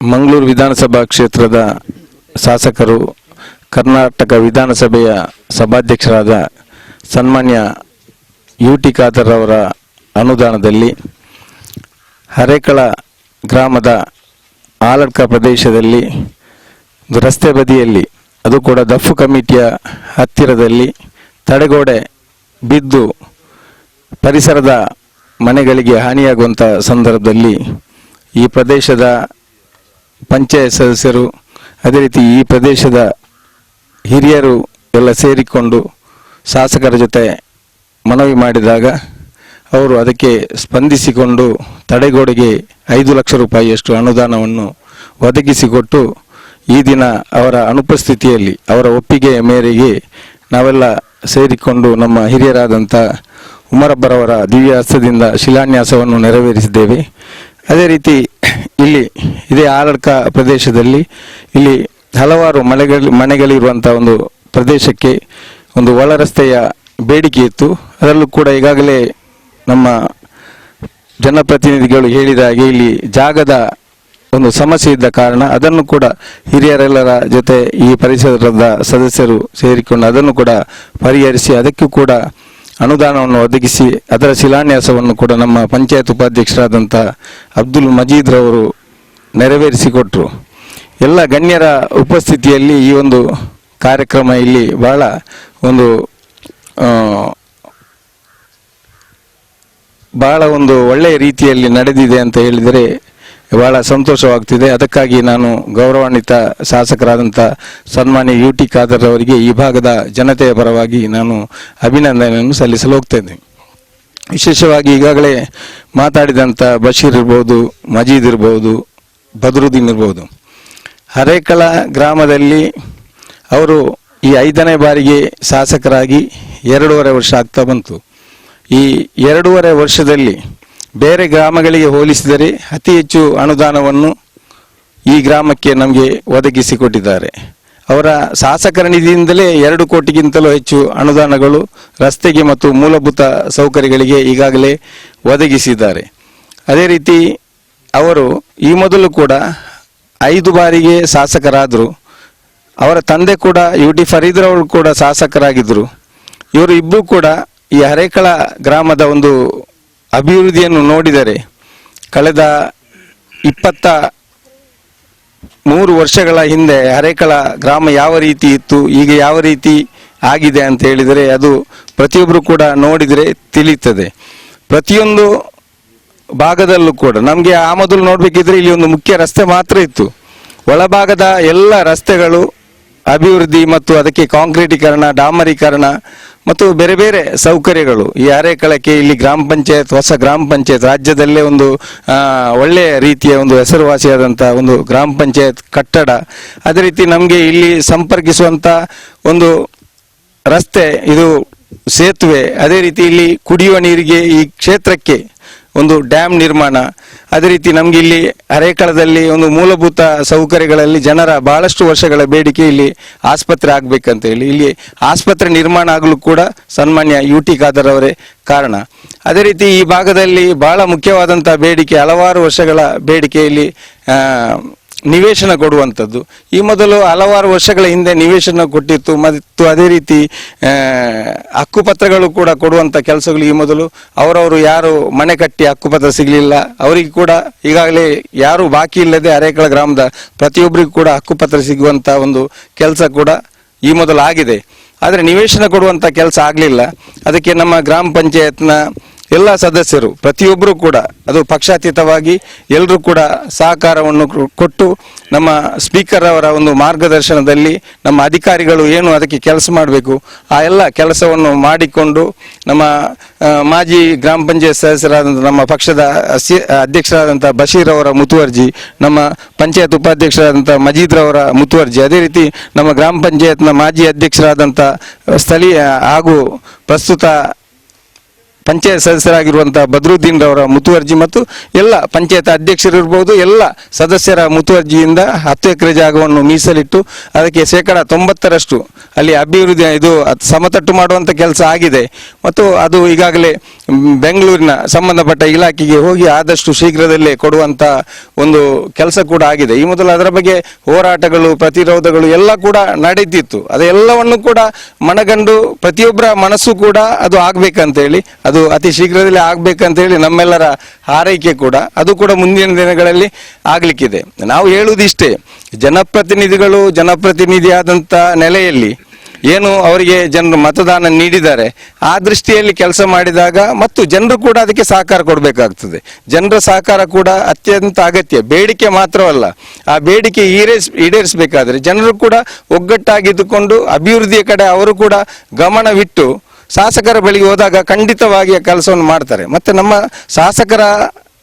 ಮಂಗಳೂರು ವಿಧಾನಸಭಾ ಕ್ಷೇತ್ರದ ಶಾಸಕರು, ಕರ್ನಾಟಕ ವಿಧಾನಸಭೆಯ ಸಭಾಧ್ಯಕ್ಷರಾದ ಸನ್ಮಾನ್ಯ ಯು ಟಿ ಖಾದರ್ ಅವರ ಅನುದಾನದಲ್ಲಿ ಹರೇಕಳ ಗ್ರಾಮದ ಆಲಡ್ಕ ಪ್ರದೇಶದಲ್ಲಿ ರಸ್ತೆ ಬದಿಯಲ್ಲಿ, ಅದು ಕೂಡ ದಫು ಕಮಿಟಿಯ ಹತ್ತಿರದಲ್ಲಿ ತಡೆಗೋಡೆ ಬಿದ್ದು ಪರಿಸರದ ಮನೆಗಳಿಗೆ ಹಾನಿಯಾಗುವಂಥ ಸಂದರ್ಭದಲ್ಲಿ ಈ ಪ್ರದೇಶದ ಪಂಚಾಯತ್ ಸದಸ್ಯರು, ಅದೇ ರೀತಿ ಈ ಪ್ರದೇಶದ ಹಿರಿಯರು ಎಲ್ಲ ಸೇರಿಕೊಂಡು ಶಾಸಕರ ಜೊತೆ ಮನವಿ ಮಾಡಿದಾಗ ಅವರು ಅದಕ್ಕೆ ಸ್ಪಂದಿಸಿಕೊಂಡು ತಡೆಗೋಡೆಗೆ ಐದು ಲಕ್ಷ ರೂಪಾಯಿಯಷ್ಟು ಅನುದಾನವನ್ನು ಒದಗಿಸಿಕೊಟ್ಟು ಈ ದಿನ ಅವರ ಅನುಪಸ್ಥಿತಿಯಲ್ಲಿ, ಅವರ ಒಪ್ಪಿಗೆಯ ಮೇರೆಗೆ ನಾವೆಲ್ಲ ಸೇರಿಕೊಂಡು ನಮ್ಮ ಹಿರಿಯರಾದಂಥ ಉಮರಬ್ಬರವರ ದಿವ್ಯ ಹಸ್ತದಿಂದ ಶಿಲಾನ್ಯಾಸವನ್ನು ನೆರವೇರಿಸಿದ್ದೇವೆ. ಅದೇ ರೀತಿ ಇಲ್ಲಿ ಇದೇ ಆರಡ್ಕ ಪ್ರದೇಶದಲ್ಲಿ ಇಲ್ಲಿ ಹಲವಾರು ಮನೆಗಳು ಮನೆಗಳಿರುವಂಥ ಒಂದು ಪ್ರದೇಶಕ್ಕೆ ಒಂದು ಒಳ ರಸ್ತೆಯ ಬೇಡಿಕೆ ಇತ್ತು. ಅದರಲ್ಲೂ ಕೂಡ ಈಗಾಗಲೇ ನಮ್ಮ ಜನಪ್ರತಿನಿಧಿಗಳು ಹೇಳಿದ ಹಾಗೆ ಇಲ್ಲಿ ಜಾಗದ ಒಂದು ಸಮಸ್ಯೆ ಇದ್ದ ಕಾರಣ ಅದನ್ನು ಕೂಡ ಹಿರಿಯರೆಲ್ಲರ ಜೊತೆ ಈ ಪರಿಸರದ ಸದಸ್ಯರು ಸೇರಿಕೊಂಡು ಅದನ್ನು ಕೂಡ ಪರಿಹರಿಸಿ ಅದಕ್ಕೂ ಕೂಡ ಅನುದಾನವನ್ನು ಒದಗಿಸಿ ಅದರ ಶಿಲಾನ್ಯಾಸವನ್ನು ಕೂಡ ನಮ್ಮ ಪಂಚಾಯತ್ ಉಪಾಧ್ಯಕ್ಷರಾದಂಥ ಅಬ್ದುಲ್ ಮಜೀದ್ ರವರು ನೆರವೇರಿಸಿಕೊಟ್ಟರು ಎಲ್ಲ ಗಣ್ಯರ ಉಪಸ್ಥಿತಿಯಲ್ಲಿ ಈ ಒಂದು ಕಾರ್ಯಕ್ರಮ ಇಲ್ಲಿ ಬಹಳ ಒಂದು ಬಹಳ ಒಂದು ಒಳ್ಳೆಯ ರೀತಿಯಲ್ಲಿ ನಡೆದಿದೆ ಅಂತ ಹೇಳಿದರೆ ಬಹಳ ಸಂತೋಷವಾಗ್ತಿದೆ. ಅದಕ್ಕಾಗಿ ನಾನು ಗೌರವಾನ್ವಿತ ಶಾಸಕರಾದಂಥ ಸನ್ಮಾನ್ಯ ಯು ಟಿ ಖಾದರ್ ಅವರಿಗೆ ಈ ಭಾಗದ ಜನತೆಯ ಪರವಾಗಿ ನಾನು ಅಭಿನಂದನೆಯನ್ನು ಸಲ್ಲಿಸಲು ಹೋಗ್ತೇನೆ. ವಿಶೇಷವಾಗಿ ಈಗಾಗಲೇ ಮಾತಾಡಿದಂಥ ಬಶೀರ್ ಇರ್ಬೋದು, ಮಜೀದ್ ಇರ್ಬೋದು, ಬದ್ರುದ್ದೀನ್ ಇರ್ಬೋದು. ಹರೇಕಳ ಗ್ರಾಮದಲ್ಲಿ ಅವರು ಈ ಐದನೇ ಬಾರಿಗೆ ಶಾಸಕರಾಗಿ ಎರಡೂವರೆ ವರ್ಷ ಆಗ್ತಾ ಬಂತು. ಈ ಎರಡೂವರೆ ವರ್ಷದಲ್ಲಿ ಬೇರೆ ಗ್ರಾಮಗಳಿಗೆ ಹೋಲಿಸಿದರೆ ಅತಿ ಹೆಚ್ಚು ಅನುದಾನವನ್ನು ಈ ಗ್ರಾಮಕ್ಕೆ ನಮಗೆ ಒದಗಿಸಿಕೊಟ್ಟಿದ್ದಾರೆ. ಅವರ ಶಾಸಕರ ನಿಧಿಯಿಂದಲೇ ಎರಡು ಕೋಟಿಗಿಂತಲೂ ಹೆಚ್ಚು ಅನುದಾನಗಳು ರಸ್ತೆಗೆ ಮತ್ತು ಮೂಲಭೂತ ಸೌಕರ್ಯಗಳಿಗೆ ಈಗಾಗಲೇ ಒದಗಿಸಿದ್ದಾರೆ. ಅದೇ ರೀತಿ ಅವರು ಈ ಮೊದಲು ಕೂಡ ಐದು ಬಾರಿಗೆ ಶಾಸಕರಾದರು. ಅವರ ತಂದೆ ಕೂಡ ಯು ಟಿ ಫರೀದ್ರವರು ಕೂಡ ಶಾಸಕರಾಗಿದ್ದರು ಇವರು ಇಬ್ಬರು ಕೂಡ ಈ ಹರೇಕಳ ಗ್ರಾಮದ ಒಂದು ಅಭಿವೃದ್ಧಿಯನ್ನು ನೋಡಿದರೆ ಕಳೆದ ಇಪ್ಪತ್ತ ಮೂರು ವರ್ಷಗಳ ಹಿಂದೆ ಹರೇಕಳ ಗ್ರಾಮ ಯಾವ ರೀತಿ ಇತ್ತು, ಈಗ ಯಾವ ರೀತಿ ಆಗಿದೆ ಅಂತ ಹೇಳಿದರೆ ಅದು ಪ್ರತಿಯೊಬ್ಬರು ಕೂಡ ನೋಡಿದರೆ ತಿಳಿಯುತ್ತದೆ. ಪ್ರತಿಯೊಂದು ಭಾಗದಲ್ಲೂ ಕೂಡ, ನಮಗೆ ಆ ಮೊದಲು ನೋಡಬೇಕಿದ್ರೆ ಇಲ್ಲಿ ಒಂದು ಮುಖ್ಯ ರಸ್ತೆ ಮಾತ್ರ ಇತ್ತು. ಒಳಭಾಗದ ಎಲ್ಲ ರಸ್ತೆಗಳು ಅಭಿವೃದ್ಧಿ ಮತ್ತು ಅದಕ್ಕೆ ಕಾಂಕ್ರೀಟೀಕರಣ, ಡಾಮರೀಕರಣ ಮತ್ತು ಬೇರೆ ಬೇರೆ ಸೌಕರ್ಯಗಳು. ಈ ಅರೆಕಳಕ್ಕೆ ಇಲ್ಲಿ ಗ್ರಾಮ ಪಂಚಾಯತ್, ಹೊಸ ಗ್ರಾಮ ಪಂಚಾಯತ್ ರಾಜ್ಯದಲ್ಲೇ ಒಂದು ಒಳ್ಳೆಯ ರೀತಿಯ ಒಂದು ಹೆಸರುವಾಸಿಯಾದಂಥ ಒಂದು ಗ್ರಾಮ ಪಂಚಾಯತ್ ಕಟ್ಟಡ. ಅದೇ ರೀತಿ ನಮಗೆ ಇಲ್ಲಿ ಸಂಪರ್ಕಿಸುವಂಥ ಒಂದು ರಸ್ತೆ, ಇದು ಸೇತುವೆ. ಅದೇ ರೀತಿ ಇಲ್ಲಿ ಕುಡಿಯುವ ನೀರಿಗೆ ಈ ಕ್ಷೇತ್ರಕ್ಕೆ ಒಂದು ಡ್ಯಾಮ್ ನಿರ್ಮಾಣ. ಅದೇ ರೀತಿ ನಮ್ಗೆ ಇಲ್ಲಿ ಅರೇಕಳದಲ್ಲಿ ಒಂದು ಮೂಲಭೂತ ಸೌಕರ್ಯಗಳಲ್ಲಿ ಜನರ ಬಹಳಷ್ಟು ವರ್ಷಗಳ ಬೇಡಿಕೆ ಇಲ್ಲಿ ಆಸ್ಪತ್ರೆ ಆಗ್ಬೇಕಂತ ಹೇಳಿ. ಇಲ್ಲಿ ಆಸ್ಪತ್ರೆ ನಿರ್ಮಾಣ ಆಗಲು ಕೂಡ ಸನ್ಮಾನ್ಯ ಯು ಟಿ ಖಾದರ್ ಅವರೇ ಕಾರಣ. ಅದೇ ರೀತಿ ಈ ಭಾಗದಲ್ಲಿ ಬಹಳ ಮುಖ್ಯವಾದಂತಹ ಬೇಡಿಕೆ ಹಲವಾರು ವರ್ಷಗಳ ಬೇಡಿಕೆ ಇಲ್ಲಿ ಆ, ನಿವೇಶನ ಕೊಡುವಂಥದ್ದು. ಈ ಮೊದಲು ಹಲವಾರು ವರ್ಷಗಳ ಹಿಂದೆ ನಿವೇಶನ ಕೊಟ್ಟಿತ್ತು. ಮತ್ತು ಅದೇ ರೀತಿ ಹಕ್ಕುಪತ್ರಗಳು ಕೂಡ ಕೊಡುವಂಥ ಕೆಲಸಗಳು ಈ ಮೊದಲು. ಅವರವರು ಯಾರು ಮನೆ ಕಟ್ಟಿ ಹಕ್ಕುಪತ್ರ ಸಿಗಲಿಲ್ಲ. ಅವರಿಗೆ ಕೂಡ ಈಗಾಗಲೇ ಯಾರು ಬಾಕಿ ಇಲ್ಲದೆ ಅರೇಕಳ ಗ್ರಾಮದ ಪ್ರತಿಯೊಬ್ಬರಿಗೂ ಕೂಡ ಹಕ್ಕುಪತ್ರ ಸಿಗುವಂಥ ಒಂದು ಕೆಲಸ ಕೂಡ ಈ ಮೊದಲು ಆಗಿದೆ ಆದರೆ ನಿವೇಶನ ಕೊಡುವಂಥ ಕೆಲಸ ಆಗಲಿಲ್ಲ. ಅದಕ್ಕೆ ನಮ್ಮ ಗ್ರಾಮ ಪಂಚಾಯತ್ನ ಎಲ್ಲ ಸದಸ್ಯರು ಪ್ರತಿಯೊಬ್ಬರು ಕೂಡ ಅದು ಪಕ್ಷಾತೀತವಾಗಿ ಎಲ್ಲರೂ ಕೂಡ ಸಹಕಾರವನ್ನು ಕೊಟ್ಟು ನಮ್ಮ ಸ್ಪೀಕರ್ ಅವರ ಒಂದು ಮಾರ್ಗದರ್ಶನದಲ್ಲಿ ನಮ್ಮ ಅಧಿಕಾರಿಗಳು ಏನು ಅದಕ್ಕೆ ಕೆಲಸ ಮಾಡಬೇಕು, ಆ ಎಲ್ಲ ಕೆಲಸವನ್ನು ಮಾಡಿಕೊಂಡು ನಮ್ಮ ಮಾಜಿ ಗ್ರಾಮ ಪಂಚಾಯತ್ ಸದಸ್ಯರಾದಂಥ ನಮ್ಮ ಪಕ್ಷದ ಅಧ್ಯಕ್ಷರಾದಂಥ ಬಶೀರ್ ಅವರ ಮುತುವರ್ಜಿ, ನಮ್ಮ ಪಂಚಾಯತ್ ಉಪಾಧ್ಯಕ್ಷರಾದಂಥ ಮಜೀದ್ ಅವರ ಮುತುವರ್ಜಿ, ಅದೇ ರೀತಿ ನಮ್ಮ ಗ್ರಾಮ ಪಂಚಾಯತ್ನ ಮಾಜಿ ಅಧ್ಯಕ್ಷರಾದಂಥ ಸ್ಥಳೀಯ ಹಾಗೂ ಪ್ರಸ್ತುತ ಪಂಚಾಯತ್ ಸದಸ್ಯರಾಗಿರುವಂಥ ಬದ್ರುದ್ದೀನ್ ರವರ ಮುತುವರ್ಜಿ ಮತ್ತು ಎಲ್ಲ ಪಂಚಾಯತ್ ಅಧ್ಯಕ್ಷರಿರ್ಬೋದು ಎಲ್ಲ ಸದಸ್ಯರ ಮುತುವರ್ಜಿಯಿಂದ ಹತ್ತು ಎಕರೆ ಜಾಗವನ್ನು ಮೀಸಲಿಟ್ಟು ಅದಕ್ಕೆ ಶೇಕಡ ತೊಂಬತ್ತರಷ್ಟು ಅಲ್ಲಿ ಅಭಿವೃದ್ಧಿ, ಇದು ಸಮತಟ್ಟು ಮಾಡುವಂಥ ಕೆಲಸ ಆಗಿದೆ. ಮತ್ತು ಅದು ಈಗಾಗಲೇ ಬೆಂಗಳೂರಿನ ಸಂಬಂಧಪಟ್ಟ ಇಲಾಖೆಗೆ ಹೋಗಿ ಆದಷ್ಟು ಶೀಘ್ರದಲ್ಲೇ ಕೊಡುವಂತ ಒಂದು ಕೆಲಸ ಕೂಡ ಆಗಿದೆ. ಈ ಮೊದಲು ಅದರ ಬಗ್ಗೆ ಹೋರಾಟಗಳು, ಪ್ರತಿರೋಧಗಳು ಎಲ್ಲ ಕೂಡ ನಡೀತಿತ್ತು ಅದೆಲ್ಲವನ್ನು ಕೂಡ ಮನಗಂಡು ಪ್ರತಿಯೊಬ್ಬರ ಮನಸ್ಸು ಕೂಡ ಅದು ಆಗ್ಬೇಕಂತೇಳಿ, ಅದು ಅತಿ ಶೀಘ್ರದಲ್ಲೇ ಆಗ್ಬೇಕಂತೇಳಿ ನಮ್ಮೆಲ್ಲರ ಹಾರೈಕೆ ಕೂಡ ಅದು ಕೂಡ ಮುಂದಿನ ದಿನಗಳಲ್ಲಿ ಆಗ್ಲಿಕ್ಕಿದೆ. ನಾವು ಹೇಳುವುದಿಷ್ಟೇ, ಜನಪ್ರತಿನಿಧಿಗಳು ಜನಪ್ರತಿನಿಧಿಯಾದಂಥ ನೆಲೆಯಲ್ಲಿ ಏನು ಅವರಿಗೆ ಜನರು ಮತದಾನ ನೀಡಿದ್ದಾರೆ, ಆ ದೃಷ್ಟಿಯಲ್ಲಿ ಕೆಲಸ ಮಾಡಿದಾಗ ಮತ್ತು ಜನರು ಕೂಡ ಅದಕ್ಕೆ ಸಹಕಾರ ಕೊಡಬೇಕಾಗ್ತದೆ. ಜನರ ಸಹಕಾರ ಕೂಡ ಅತ್ಯಂತ ಅಗತ್ಯ, ಬೇಡಿಕೆ ಮಾತ್ರವಲ್ಲ, ಆ ಬೇಡಿಕೆ ಈಡೇರಿಸ್ ಈಡೇರಿಸಬೇಕಾದ್ರೆ ಜನರು ಕೂಡ ಒಗ್ಗಟ್ಟಾಗಿದ್ದುಕೊಂಡು ಅಭಿವೃದ್ಧಿಯ ಕಡೆ ಅವರು ಕೂಡ ಗಮನವಿಟ್ಟು ಶಾಸಕರ ಬಳಿಗೆ ಹೋದಾಗ ಖಂಡಿತವಾಗಿ ಆ ಕೆಲಸವನ್ನು ಮಾಡ್ತಾರೆ. ಮತ್ತು ನಮ್ಮ ಶಾಸಕರ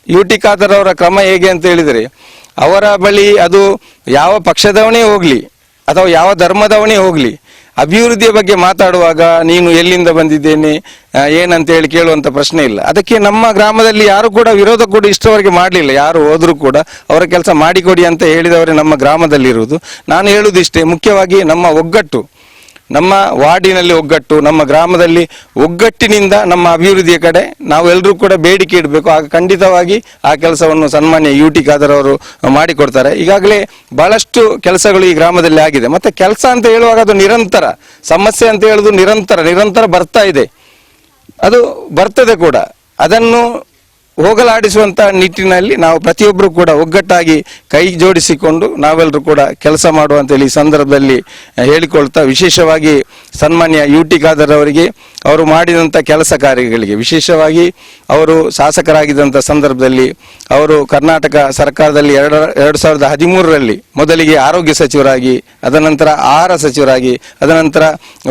ಯು ಟಿ ಖಾದರ್ ಅವರ ಕ್ರಮ ಹೇಗೆ ಅಂತ ಹೇಳಿದರೆ, ಅವರ ಬಳಿ ಅದು ಯಾವ ಪಕ್ಷದವನೇ ಹೋಗಲಿ ಅಥವಾ ಯಾವ ಧರ್ಮದವನೇ ಹೋಗ್ಲಿ ಅಭಿವೃದ್ಧಿಯ ಬಗ್ಗೆ ಮಾತಾಡುವಾಗ ನೀನು ಎಲ್ಲಿಂದ ಬಂದಿದ್ದೇನೆ ಏನಂತ ಹೇಳಿ ಕೇಳುವಂತ ಪ್ರಶ್ನೆ ಇಲ್ಲ. ಅದಕ್ಕೆ ನಮ್ಮ ಗ್ರಾಮದಲ್ಲಿ ಯಾರು ಕೂಡ ವಿರೋಧ ಕೂಡ ಇಷ್ಟವರೆಗೆ ಮಾಡಲಿಲ್ಲ. ಯಾರು ಹೋದ್ರು ಕೂಡ ಅವರ ಕೆಲಸ ಮಾಡಿಕೊಡಿ ಅಂತ ಹೇಳಿದವರೇ ನಮ್ಮ ಗ್ರಾಮದಲ್ಲಿರುವುದು. ನಾನು ಹೇಳುವುದಿಷ್ಟೇ ಮುಖ್ಯವಾಗಿ ನಮ್ಮ ಒಗ್ಗಟ್ಟು. ನಮ್ಮ ವಾರ್ಡಿನಲ್ಲಿ ಒಗ್ಗಟ್ಟು, ನಮ್ಮ ಗ್ರಾಮದಲ್ಲಿ ಒಗ್ಗಟ್ಟಿನಿಂದ ನಮ್ಮ ಅಭಿವೃದ್ಧಿಯ ಕಡೆ ನಾವೆಲ್ಲರೂ ಕೂಡ ಬೇಡಿಕೆ ಇಡಬೇಕು. ಆಗ ಖಂಡಿತವಾಗಿ ಆ ಕೆಲಸವನ್ನು ಸನ್ಮಾನ್ಯ ಯು ಟಿ ಖಾದರ್ ಅವರು ಮಾಡಿಕೊಡ್ತಾರೆ. ಈಗಾಗಲೇ ಬಹಳಷ್ಟು ಕೆಲಸಗಳು ಈ ಗ್ರಾಮದಲ್ಲಿ ಆಗಿದೆ. ಮತ್ತೆ ಕೆಲಸ ಅಂತ ಹೇಳುವಾಗ ಅದು ನಿರಂತರ, ಸಮಸ್ಯೆ ಅಂತ ಹೇಳುದು ನಿರಂತರ ನಿರಂತರ ಬರ್ತಾ ಇದೆ. ಅದು ಬರ್ತದೆ ಕೂಡ. ಅದನ್ನು ಹೋಗಲಾಡಿಸುವಂತ ನಿಟ್ಟಿನಲ್ಲಿ ನಾವು ಪ್ರತಿಯೊಬ್ಬರು ಕೂಡ ಒಗ್ಗಟ್ಟಾಗಿ ಕೈ ಜೋಡಿಸಿಕೊಂಡು ನಾವೆಲ್ಲರೂ ಕೂಡ ಕೆಲಸ ಮಾಡುವಂತೇಳಿ ಈ ಸಂದರ್ಭದಲ್ಲಿ ಹೇಳಿಕೊಳ್ತಾ ವಿಶೇಷವಾಗಿ ಸನ್ಮಾನ್ಯ ಯು ಟಿ ಖಾದರ್ ಅವರಿಗೆ, ಅವರು ಮಾಡಿದಂಥ ಕೆಲಸ ಕಾರ್ಯಗಳಿಗೆ, ವಿಶೇಷವಾಗಿ ಅವರು ಶಾಸಕರಾಗಿದ್ದಂಥ ಸಂದರ್ಭದಲ್ಲಿ, ಅವರು ಕರ್ನಾಟಕ ಸರ್ಕಾರದಲ್ಲಿ ಎರಡು ಎರಡು ಸಾವಿರದ ಹದಿಮೂರರಲ್ಲಿ ಮೊದಲಿಗೆ ಆರೋಗ್ಯ ಸಚಿವರಾಗಿ ಅದನಂತರ ಆಹಾರ ಸಚಿವರಾಗಿ ಅದನಂತರ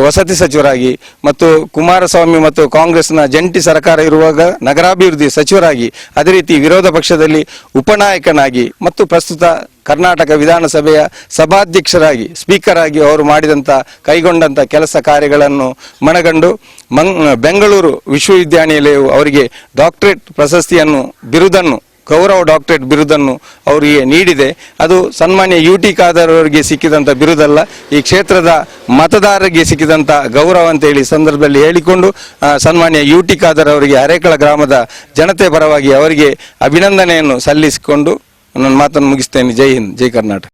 ವಸತಿ ಸಚಿವರಾಗಿ, ಮತ್ತು ಕುಮಾರಸ್ವಾಮಿ ಮತ್ತು ಕಾಂಗ್ರೆಸ್ನ ಜಂಟಿ ಸರ್ಕಾರ ಇರುವಾಗ ನಗರಾಭಿವೃದ್ಧಿ ಸಚಿವರಾಗಿ ಅದೇ ರೀತಿ ವಿರೋಧ ಪಕ್ಷದಲ್ಲಿ ಉಪನಾಯಕನಾಗಿ ಮತ್ತು ಪ್ರಸ್ತುತ ಕರ್ನಾಟಕ ವಿಧಾನಸಭೆಯ ಸಭಾಧ್ಯಕ್ಷರಾಗಿ, ಸ್ಪೀಕರ್ ಆಗಿ ಅವರು ಮಾಡಿದಂಥ ಕೈಗೊಂಡಂಥ ಕೆಲಸ ಕಾರ್ಯಗಳನ್ನು ಮನಗಂಡು ಮಂಗ್, ಬೆಂಗಳೂರು ವಿಶ್ವವಿದ್ಯಾನಿಲಯವು ಅವರಿಗೆ ಡಾಕ್ಟರೇಟ್ ಪ್ರಶಸ್ತಿಯನ್ನು, ಬಿರುದನ್ನು ಗೌರವ ಡಾಕ್ಟರೇಟ್ ಬಿರುದನ್ನು ಅವರಿಗೆ ನೀಡಿದೆ. ಅದು ಸನ್ಮಾನ್ಯ ಯು ಟಿ ಖಾದರ್ ಅವರಿಗೆ ಸಿಕ್ಕಿದಂಥ ಬಿರುದಲ್ಲ, ಈ ಕ್ಷೇತ್ರದ ಮತದಾರರಿಗೆ ಸಿಕ್ಕಿದಂಥ ಗೌರವ ಅಂತ ಹೇಳಿ ಸಂದರ್ಭದಲ್ಲಿ ಹೇಳಿಕೊಂಡು ಸನ್ಮಾನ್ಯ ಯು ಟಿ ಖಾದರ್ ಅವರಿಗೆ ಅರೇಕಳ ಗ್ರಾಮದ ಜನತೆ ಪರವಾಗಿ ಅವರಿಗೆ ಅಭಿನಂದನೆಯನ್ನು ಸಲ್ಲಿಸಿಕೊಂಡು ನನ್ನ ಮಾತನ್ನು ಮುಗಿಸ್ತೇನೆ. ಜೈ ಹಿಂದ್, ಜೈ ಕರ್ನಾಟಕ.